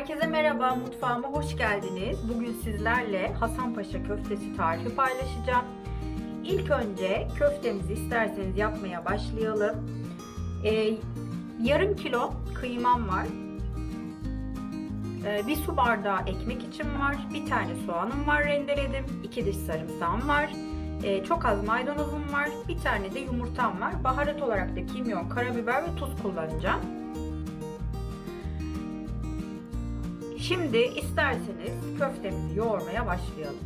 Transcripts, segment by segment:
Herkese merhaba, mutfağıma hoş geldiniz. Bugün sizlerle Hasanpaşa köftesi tarifi paylaşacağım. İlk önce köftemizi isterseniz yapmaya başlayalım. Ee, yarım kilo kıymam var. Ee, bir su bardağı ekmek için var. Bir tane soğanım var rendeledim. iki diş sarımsağım var. Ee, çok az maydanozum var. Bir tane de yumurtam var. Baharat olarak da kimyon, karabiber ve tuz kullanacağım. Şimdi isterseniz köftemizi yoğurmaya başlayalım.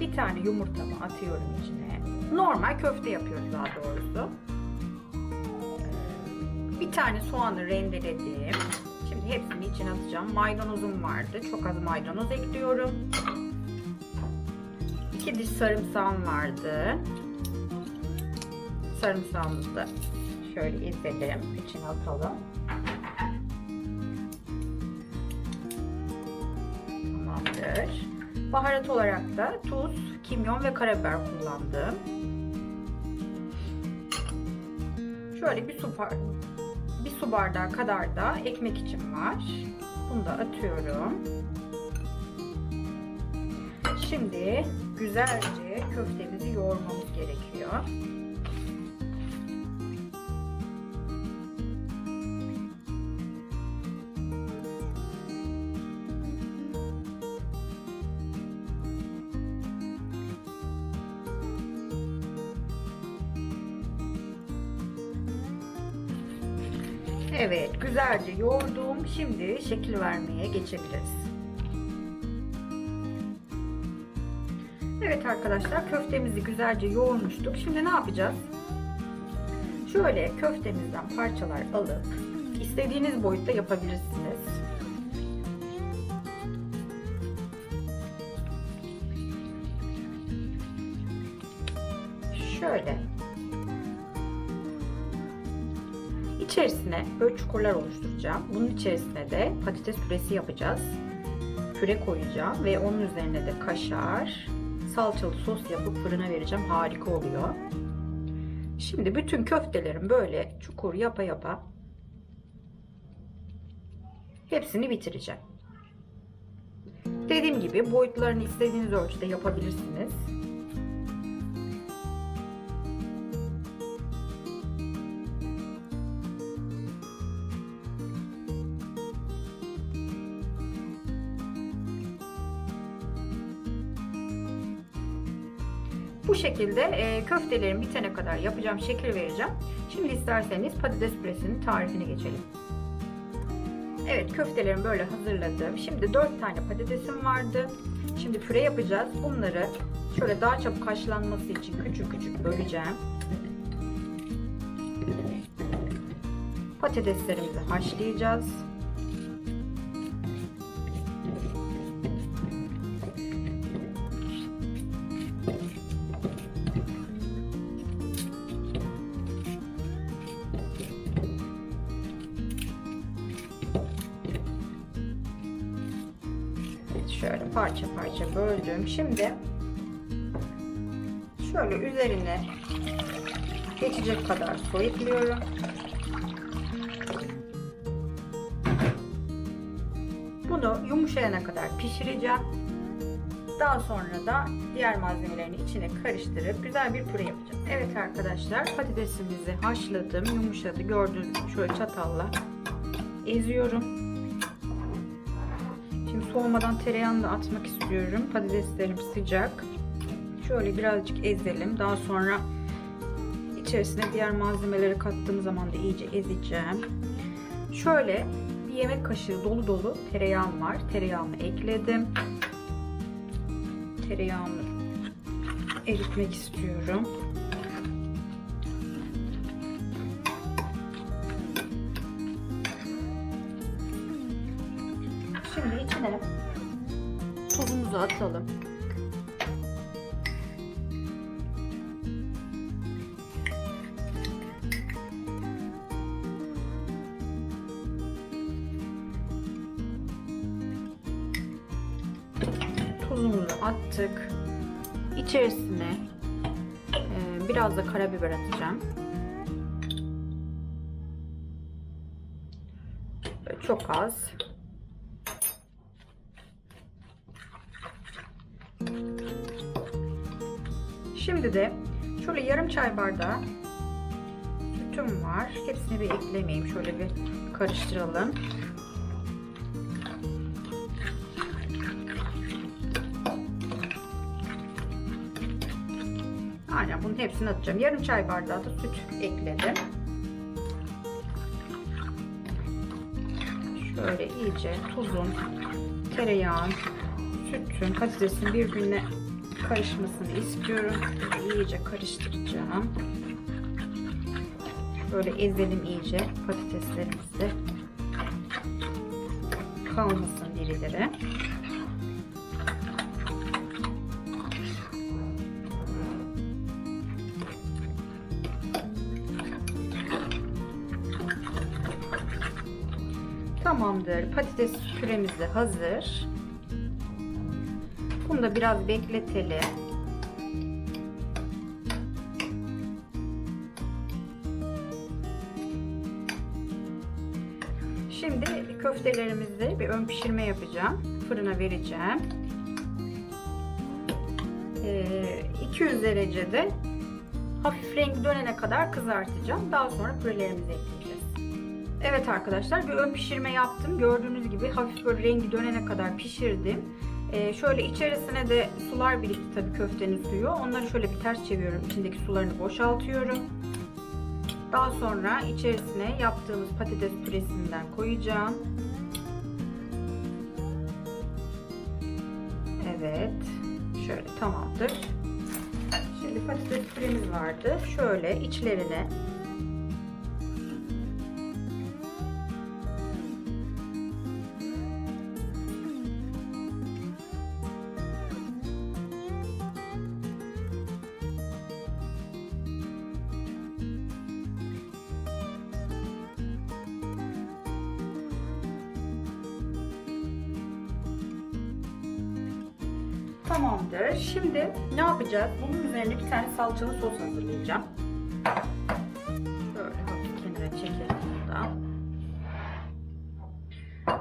Bir tane yumurtamı atıyorum içine. Normal köfte yapıyoruz daha doğrusu. Bir tane soğanı rendeledim. Şimdi hepsini içine atacağım. Maydanozum vardı. Çok az maydanoz ekliyorum. İki diş sarımsağım vardı. Sarımsağımızı da şöyle ezelim. İçine atalım. Baharat olarak da tuz, kimyon ve karabiber kullandım. Şöyle bir su, bir su bardağı kadar da ekmek için var. Bunu da atıyorum. Şimdi güzelce köftemizi yoğurmamız gerekiyor. Evet, güzelce yoğurdum. Şimdi şekil vermeye geçebiliriz. Evet arkadaşlar, köftemizi güzelce yoğurmuştuk. Şimdi ne yapacağız? Şöyle köftemizden parçalar alıp istediğiniz boyutta yapabilirsiniz. Şöyle İçerisine böyle çukurlar oluşturacağım. Bunun içerisine de patates püresi yapacağız. Püre koyacağım ve onun üzerine de kaşar, salçalı sos yapıp fırına vereceğim. Harika oluyor. Şimdi bütün köftelerim böyle çukur yapa yapa hepsini bitireceğim. Dediğim gibi boyutlarını istediğiniz ölçüde yapabilirsiniz. Bu şekilde e, köftelerim bitene kadar yapacağım, şekil vereceğim. Şimdi isterseniz patates püresinin tarifine geçelim. Evet köftelerimi böyle hazırladım. Şimdi 4 tane patatesim vardı. Şimdi püre yapacağız. Bunları şöyle daha çabuk haşlanması için küçük küçük böleceğim. Patateslerimizi haşlayacağız. Şöyle parça parça böldüm. Şimdi şöyle üzerine geçecek kadar su ekliyorum. Bunu yumuşayana kadar pişireceğim. Daha sonra da diğer malzemelerini içine karıştırıp güzel bir püre yapacağım. Evet arkadaşlar patatesimizi haşladım. Yumuşadı. Gördüğünüz gibi şöyle çatalla eziyorum. Soğumadan tereyağını da atmak istiyorum. Patateslerim sıcak. Şöyle birazcık ezelim. Daha sonra içerisine diğer malzemeleri kattığım zaman da iyice ezeceğim. Şöyle bir yemek kaşığı dolu dolu tereyağım var. Tereyağımı ekledim. Tereyağımı eritmek istiyorum. Tuzumuzu atalım. Tuzumuzu attık. İçerisine e, biraz da karabiber atacağım. Çok az. Şimdi de şöyle yarım çay bardağı sütüm var. Hepsini bir eklemeyeyim. Şöyle bir karıştıralım. Aynen bunun hepsini atacağım. Yarım çay bardağı da süt ekledim. Şöyle iyice tuzun, tereyağın, sütün, patatesin birbirine karışmasını istiyorum. İyice karıştıracağım. Böyle ezelim iyice patateslerimizi. Kalmasın dirileri. Tamamdır. Patates püremiz de hazır. Bunu da biraz bekletelim. Şimdi köftelerimizde bir ön pişirme yapacağım. Fırına vereceğim. Ee, 200 derecede hafif rengi dönene kadar kızartacağım. Daha sonra pürelerimizi ekleyeceğiz. Evet arkadaşlar bir ön pişirme yaptım. Gördüğünüz gibi hafif böyle rengi dönene kadar pişirdim. Ee, şöyle içerisine de sular birikti tabii köftenin suyu. Onları şöyle bir ters çeviriyorum. İçindeki sularını boşaltıyorum. Daha sonra içerisine yaptığımız patates püresinden koyacağım. Evet. Şöyle tamamdır. Şimdi patates püremiz vardı. Şöyle içlerine Tamamdır. Şimdi ne yapacağız? Bunun üzerine bir tane salçalı sos hazırlayacağım. Böyle hafif kenara çekelim buradan.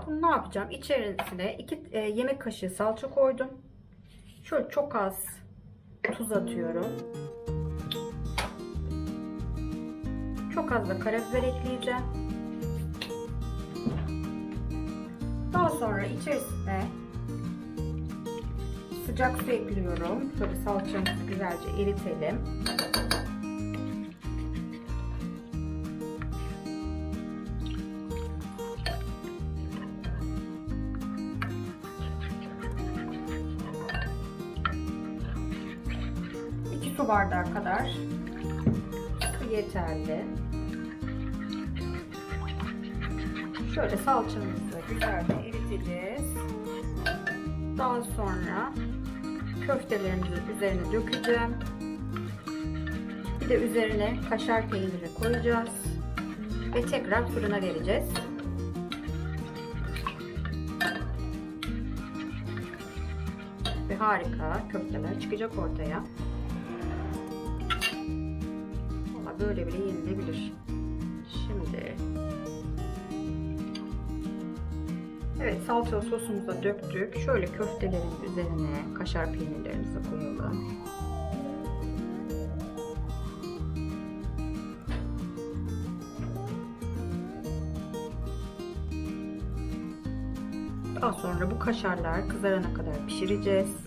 Bunu ne yapacağım? İçerisine iki e, yemek kaşığı salça koydum. Şöyle çok az tuz atıyorum. Çok az da karabiber ekleyeceğim. Daha sonra içerisine sıcak su ekliyorum. Şöyle salçamızı güzelce eritelim. İki su bardağı kadar yeterli. Şöyle salçamızı güzelce eriteceğiz. Daha sonra köftelerimizi üzerine dökeceğim. Bir de üzerine kaşar peyniri koyacağız. Ve tekrar fırına vereceğiz. Ve harika köfteler çıkacak ortaya. Valla böyle bile yenilebilir. Evet salçalı sosumuzu döktük. Şöyle köftelerin üzerine kaşar peynirlerimizi koyalım. Daha sonra bu kaşarlar kızarana kadar pişireceğiz.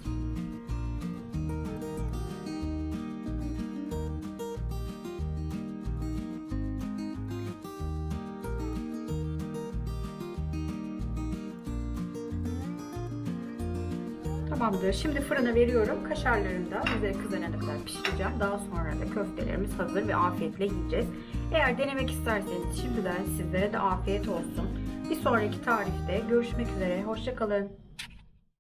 Tamamdır. Şimdi fırına veriyorum. Kaşarlarını da üzeri kızarana kadar pişireceğim. Daha sonra da köftelerimiz hazır ve afiyetle yiyeceğiz. Eğer denemek isterseniz şimdiden sizlere de afiyet olsun. Bir sonraki tarifte görüşmek üzere. Hoşçakalın.